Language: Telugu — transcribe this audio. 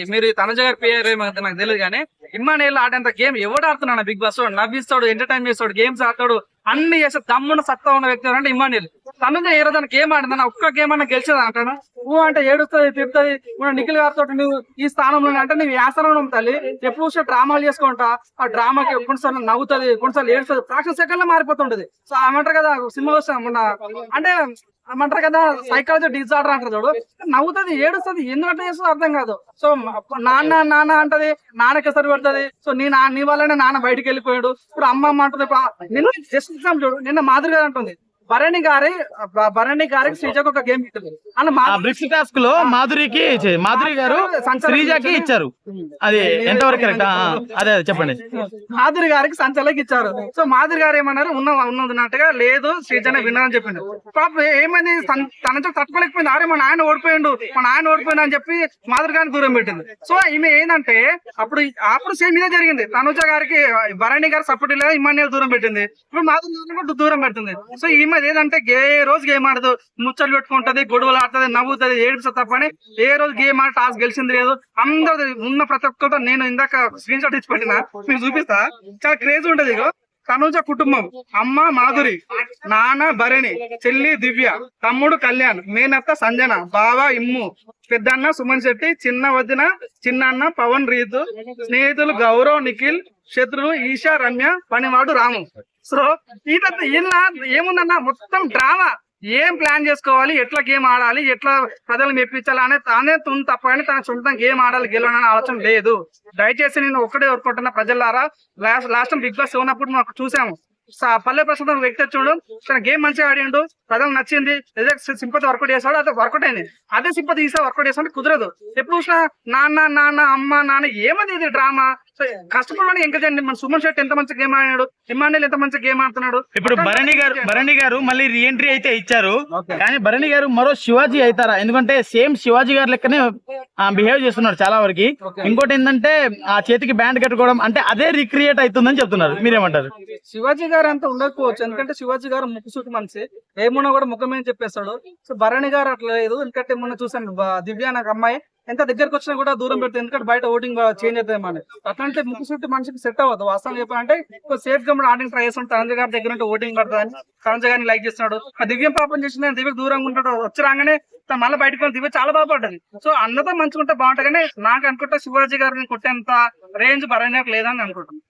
మీరు తనజ గారి పేరు నాకు తెలియదు కానీ ఇమ్మానేళ్ళు ఆడేంత గేమ్ ఎవడు ఆడుతున్నాడు? బిగ్ బాస్ నవ్విస్తాడు ఎంటర్టైన్ చేస్తాడు గేమ్స్ ఆడతాడు అన్ని చేసే దమ్మున సత్తా ఉన్న వ్యక్తి ఎవరంటే ఇమ్మానేళ్ళు తనుజ ఏ రోజు గేమ్ ఆడిందని ఒక్క గేమ్ అన్న గెలిచేది అంటాను? నువ్వు అంటే ఏడుస్తుంది తిడుతుంది మన నిఖిల్ గారితో నువ్వు ఈ స్థానంలో అంటే నువ్వు యాసనంలో తల్లి. ఎప్పుడు చూసినా డ్రామాలు చేసుకుంటా. ఆ డ్రామాకి కొన్నిసార్లు నవ్వుతుంది కొన్నిసార్లు ఏడుస్తుంది. ప్రాక్టీస్ సెకండ్లో మారిపోతుంటది. సో ఏమంటారు కదా సినిమా వస్తాం అంటే అంటారు కదా సైకాలజీ డిజార్డర్ అంటారు చూడు. నవ్వుతుంది ఏడుస్తుంది. ఎందుకంటే చేస్తుంది అర్థం కాదు. సో నాన్న నాన్న అంటది నాన్నకి సరి పడుతుంది. సో నీ నా నీ వల్లనే నాన్న బయటికి వెళ్ళిపోయాడు. ఇప్పుడు అమ్మ అమ్మ అంటుంది నిన్న జస్ట్ ఎగ్జామ్ చూడు నిన్న మాదిరి గారు అంటుంది. భరణి గారి భరణి గారికి శ్రీజకు ఒక గేమ్ మాధురి బ్రిక్స్ టాస్క్లో మాధురికి మాధురి గారు శ్రీజాకి ఇచ్చారు. అది ఎంతవరకు కరెక్ట్ అదే చెప్పండి. మాధురి గారికి సంచలకి ఇచ్చారు. సో మాధురి గారు ఏమన్నారు? ఉన్న ఉన్నదిన్నట్టుగా లేదు శ్రీజన విన్నారని చెప్పిండు. పాపం ఏమైంది? తన- తట్టుకోలేకపోయింది. అరే మా నాయన ఓడిపోయిండు. మా నాయన ఓడిపోయిండు అని చెప్పి మాధురి గారిని దూరం పెట్టింది. సో ఈమె ఏంటంటే అప్పుడు అప్పుడు సేమ్ ఇదే జరిగింది. తనుజ గారికి భరణి గారు సపోర్ట్ లేదా ఇమాన్యుల్ దూరం పెట్టింది. ఇప్పుడు మాధురి గారిని కూడా దూరం పెడుతుంది. సో ఈమె ఏదంటే ఏ రోజు గేమ్ ఆడదు. ముచ్చట్లు పెట్టుకుంటది గొడవలు ఆడుతుంది నవ్వుతుంది ఏడుస్తుంది తప్పని ఏ రోజు గేమ్ ఆడి టాస్ గెలిచింది లేదు. అందరూ ఉన్న ప్రతి ఒక్కరితో నేను ఇందాక స్క్రీన్ షాట్ ఇచ్చి పెట్టిన. మీకు చూపిస్తా? చాలా క్రేజ్ ఉంటది ఇగో. తనుజ కుటుంబం. అమ్మ మాధురి నాన్న భరణి చెల్లి దివ్య తమ్ముడు కళ్యాణ్ మేనత్త సంజన బావ ఇమ్ము పెద్దన్న సుమన్ శెట్టి చిన్న వదిన చిన్నన్న పవన్ రీతు స్నేహితులు గౌరవ్ నిఖిల్ శత్రులు ఈషా రమ్య పనివాడు రాము. సో ఇదంతా ఇలా ఏముందన్న మొత్తం డ్రామా. ఏం ప్లాన్ చేసుకోవాలి? ఎట్లా గేమ్ ఆడాలి? ఎట్లా ప్రజలు మెప్పించాలి? అనే తానే తున్ తప్ప కానీ తన సొంతం గేమ్ ఆడాలి గెలవాలనే ఆలోచన లేదు. దయచేసి నేను ఒక్కడే కోరుకుంటున్నా ప్రజలారా. లాస్ట్ లాస్ట్ బిగ్ బాస్ ఉన్నప్పుడు మాకు చూసాము. స- పల్లె ప్రసాదం వ్యక్తి చూడు. తన గేమ్ మంచిగా ఆడిండు. ప్రజలు నచ్చింది. సింపతి వర్కౌట్ చేసాడు అదే వర్కౌట్ అయింది. అదే సింపతి తీసా వర్కౌట్ చేసాడు కుదరదు. ఎప్పుడు చూసినా నాన్న నాన్న అమ్మ నాన్న ఏమది ఇది డ్రామా? సో కష్టపడని ఎంకరేజ్ అండి మన సుమన్ శెట్టి ఎంత మంచి గేమ్ ఆడాడు ఇమానుయల్ ఎంత మంచి గేమ్ ఆడుతున్నాడు? ఇప్పుడు భరణి గారు భరణి గారు మళ్ళీ రీఎంట్రీ అయితే ఇచ్చారు. కానీ భరణి గారు మరో శివాజీ అవుతారా? ఎందుకంటే సేమ్ శివాజీ గారి లెక్కనే బిహేవ్ చేస్తున్నారు చాలా వరకు. ఇంకోటి ఏంటంటే ఆ చేతికి బ్యాండ్ కట్టుకోవడం అంటే అదే రిక్రియేట్ అవుతుందని చెప్తున్నారు. మీరేమంటారు? శివాజీ గారు అంత ఉండకపోవచ్చు. ఎందుకంటే శివాజీ గారు ముక్కుసూటి మనిషి. ఏమున్నా కూడా ముఖమే చెప్పేస్తాడు. సో భరణి గారు అట్లా లేదు. ఎందుకంటే మొన్న చూసాను దివ్య నాకు అమ్మాయి. ఎంత దగ్గరకు వచ్చినా కూడా దూరం పెడుతుంది ఎందుకంటే బయట ఓటింగ్ చేంజ్ అవుతుంది మన అట్లాంటి ముక్కుసూటి మనిషికి సెట్ అవ్వదు. వాస్తవం చెప్పాలంటే సేఫ్గా మనం ట్రై చేస్తాం తరంజ గారి దగ్గర ఉంటే ఓటింగ్ పడుతుంది తరంజ గారిని లైక్ చేస్తున్నాడు. ఆ దివ్యం పాపం చేసిన దివ్య దూరంగా ఉంటాడు. వచ్చి రాగానే తను మళ్ళీ బయటకు వెళ్ళి దివ్య చాలా బాగుపడ్డది సో అన్నతో మంచుకుంటే బాగుంటుంది. కానీ నాకు అనుకుంటా శివాజీ గారిని కొట్టేంత రేంజ్ భరణి లేదని అనుకుంటున్నాను